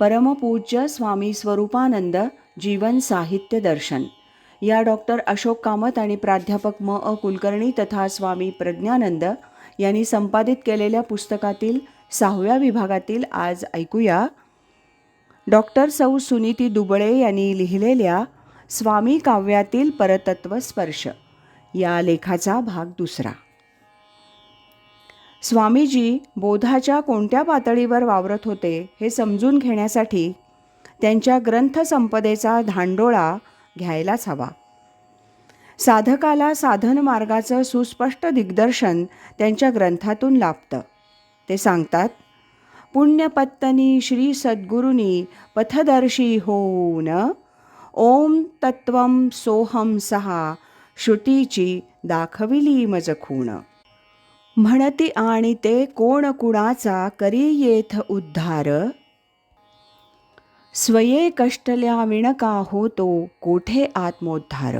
परमपूज्य स्वामी स्वरूपानंद जीवन साहित्य दर्शन. या डॉक्टर अशोक कामत आणि प्राध्यापक म. अ. कुलकर्णी तथा स्वामी प्रज्ञानंद यांनी संपादित केलेल्या पुस्तकातील सहाव्या विभागातील आज ऐकूया. डॉक्टर सौ. सुनीती दुबळे यांनी लिहिलेल्या स्वामी काव्यातील परतत्व स्पर्श. या लेखाचा भाग दुसरा. स्वामीजी बोधाच्या कोणत्या पातळीवर वावरत होते हे समजून घेण्यासाठी त्यांच्या ग्रंथसंपदेचा धांडोळा घ्यायलाच हवा. साधकाला साधन मार्गाचं सुस्पष्ट दिग्दर्शन त्यांच्या ग्रंथातून लाभतं. ते सांगतात पुण्यपत्तनी श्री सद्गुरुनी पथदर्शी होऊन ओम तत्वम सोहम सहा श्रुतीची दाखविली मज खूण म्हणती आणि ते कोण कुणाचा करी येथ उद्धार? स्वये कष्टल्या विणका होतो कोठे आत्मोद्धार?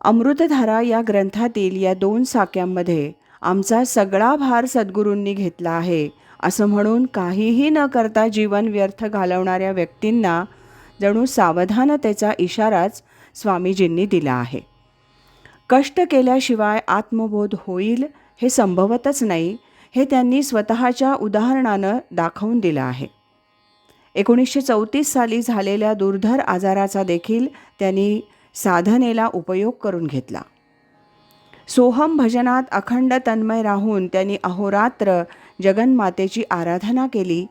अमृतधारा या ग्रंथातील या दोन साक्यांमध्ये आमचा सगळा भार सद्गुरूंनी घेतला आहे असं म्हणून काहीही न करता जीवन व्यर्थ घालवणाऱ्या व्यक्तींना जणू सावधानतेचा इशाराच स्वामीजींनी दिला आहे. कष्ट केल्याशिवाय आत्मबोध होईल हे संभवतच नाही हे त्यांनी स्वतःच्या उदाहरणानं दाखवून दिलं आहे. एकोणीसशे चौतीस साली झालेल्या दुर्धर आजाराचा देखील त्यांनी साधनेला उपयोग करून घेतला. सोहम भजनात अखंड तन्मय राहून त्यांनी अहोरात्र जगन्मातेची आराधना केली.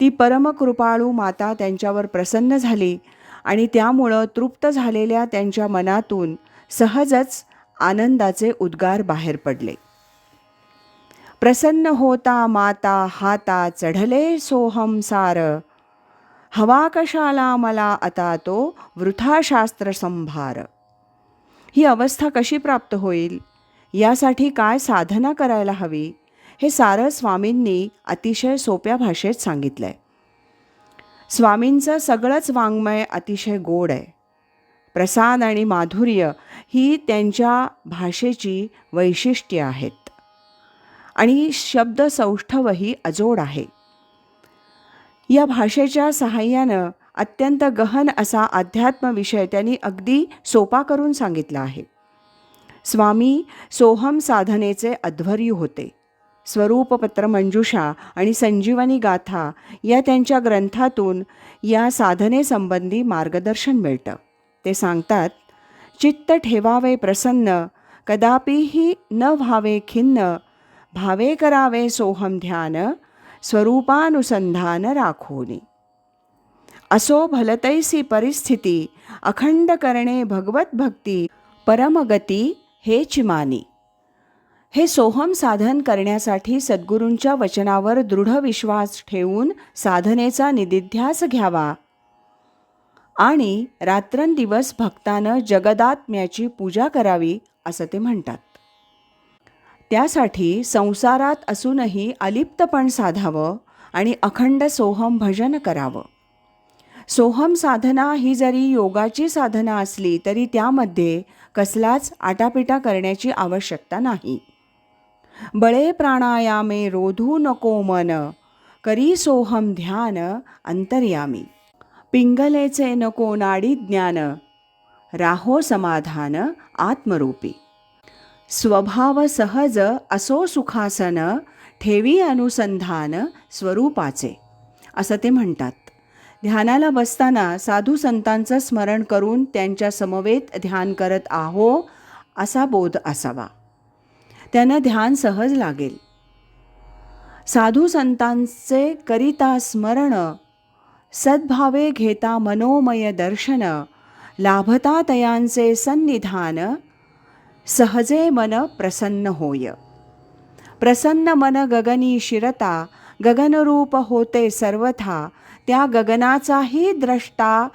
ती परमकृपाळू माता त्यांच्यावर प्रसन्न झाली आणि त्यामुळं तृप्त झालेल्या त्यांच्या मनातून सहजच आनंदाचे उद्गार बाहेर पडले. प्रसन्न होता माता हाता चढले सोहम सार. हवा कशाला मला आता तो वृथाशास्त्र संभार. ही अवस्था कशी प्राप्त होईल? यासाठी काय साधना करायला हवी? हे सारं स्वामींनी अतिशय सोप्या भाषेत सांगितलं आहे स्वामींचं सगळंच वाङ्मय अतिशय गोड आहे. प्रसाद आणि माधुर्य ही त्यांच्या भाषेची वैशिष्ट्ये आहेत. आणि शब्दसौष्ठवही अजोड आहे. या भाषेच्या सहाय्यानं अत्यंत गहन असा अध्यात्मविषय त्यांनी अगदी सोपा करून सांगितला आहे. स्वामी सोहम साधनेचे अध्वर्यू होते. स्वरूपपत्र मंजुषा आणि संजीवनी गाथा या त्यांच्या ग्रंथातून या साधनेसंबंधी मार्गदर्शन मिळतं. ते सांगतात चित्त ठेवावे प्रसन्न कदापिही न व्हावे खिन्न भावे करावे सोहम ध्यान स्वरूपानुसंधान राखोनी. असो भलतैसी परिस्थिती अखंड करणे भगवत भक्ती परमगती हे चिमानी हे सोहम साधन करण्यासाठी सद्गुरूंच्या वचनावर दृढ विश्वास ठेवून साधनेचा निदिध्यास घ्यावा. आणि रात्रंदिवस भक्तानं जगदात्म्याची पूजा करावी असं ते म्हणतात. त्यासाठी संसारात असूनही अलिप्तपण साधावं आणि अखंड सोहम भजन करावं. सोहम साधना ही जरी योगाची साधना असली तरी त्यामध्ये कसलाच आटापिटा करण्याची आवश्यकता नाही. बळे प्राणायामे रोधू नको मन करी सोहम ध्यान अंतर्यामी. पिंगलेचे नको नाडी ज्ञान. राहो समाधान आत्मरूपी. स्वभाव सहज असो सुखासन ठेवी अनुसंधान स्वरूपाचे. असं ते म्हणतात. ध्यानाला बसताना साधू संतांचं स्मरण करून त्यांच्या समवेत ध्यान करत आहो असा बोध असावा. त्यानं ध्यान सहज लागेल. साधू संतांचे करिता स्मरण सद्भावे घेता मनोमय दर्शन लाभता तयांचे सन्निधान सहजे मन प्रसन्न होय. प्रसन्न मन गगनी शिरता गगनरूप होते सर्वथा त्या गगनाचाही द्रष्टा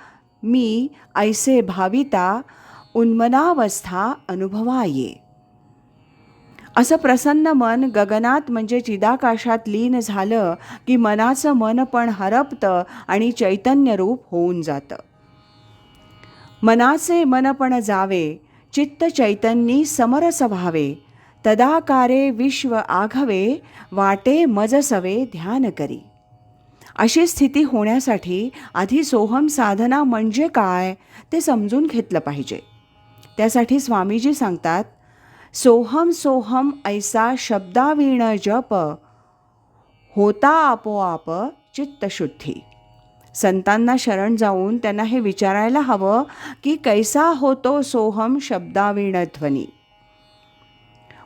मी ऐसे भाविता उन्मनावस्था अनुभवाये. असं प्रसन्न मन गगनात म्हणजे चिदाकाशात लीन झालं की मनाचं मन पण हरपतं आणि चैतन्यरूप होऊन जातं. मनाचे मन पण जावे चित्त चैतन्यी समरस व्हावे तदाकारे विश्व आघवे वाटे मजसवे ध्यान करी. अशी स्थिती होण्यासाठी आधी सोहम साधना म्हणजे काय ते समजून घेतलं पाहिजे. त्यासाठी स्वामीजी सांगतात सोहम सोहम ऐसा शब्दावीण जप होता आपोआप चित्तशुद्धी. संतांना शरण जाऊन त्यांना हे विचारायला हवं की कैसा होतो सोहम शब्दावीण ध्वनी.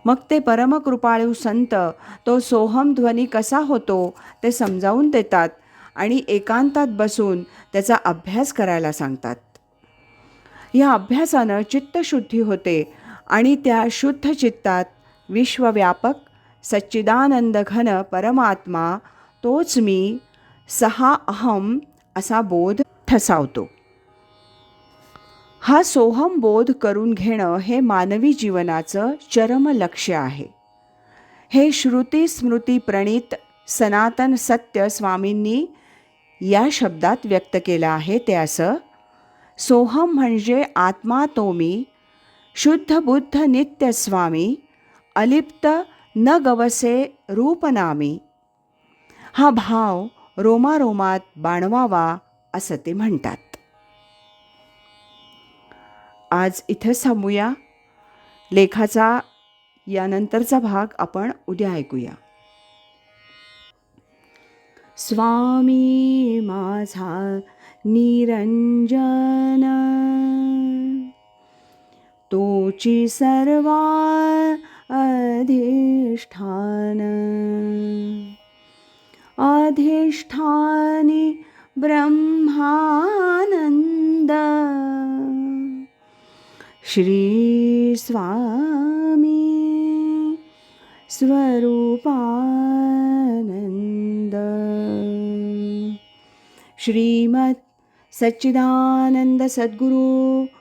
मग ते परमकृपाळू संत तो सोहम ध्वनी कसा होतो ते समजावून देतात आणि एकांतात बसून त्याचा अभ्यास करायला सांगतात. या अभ्यासानं चित्तशुद्धी होते आणि त्या शुद्ध चित्तात विश्वव्यापक सच्चिदानंद घन परमात्मा तोच मी सहा अहम असा बोध ठसावतो. हा सोहम बोध करून घेणं हे मानवी जीवनाचं चरम लक्ष्य आहे. हे श्रुती स्मृती प्रणीत सनातन सत्य स्वामींनी या शब्दात व्यक्त केलं आहे ते असं सोहम म्हणजे आत्मा तो मी शुद्ध बुद्ध नित्य स्वामी अलिप्त न गवसे रूपनामी. हा भाव रोमारोमात बाणवावा असं ते म्हणतात. आज इथं थांबूया. लेखाचा यानंतरचा भाग आपण उद्या ऐकूया. स्वामी माझा निरंजन त्वचि सर्वा अधिष्ठान। अधिष्ठानि ब्रह्मानन्द। श्रीस्वामी स्वरूपानन्द। श्रीमत् श्रीमत्सच्चिदानन्दसद्गुरुः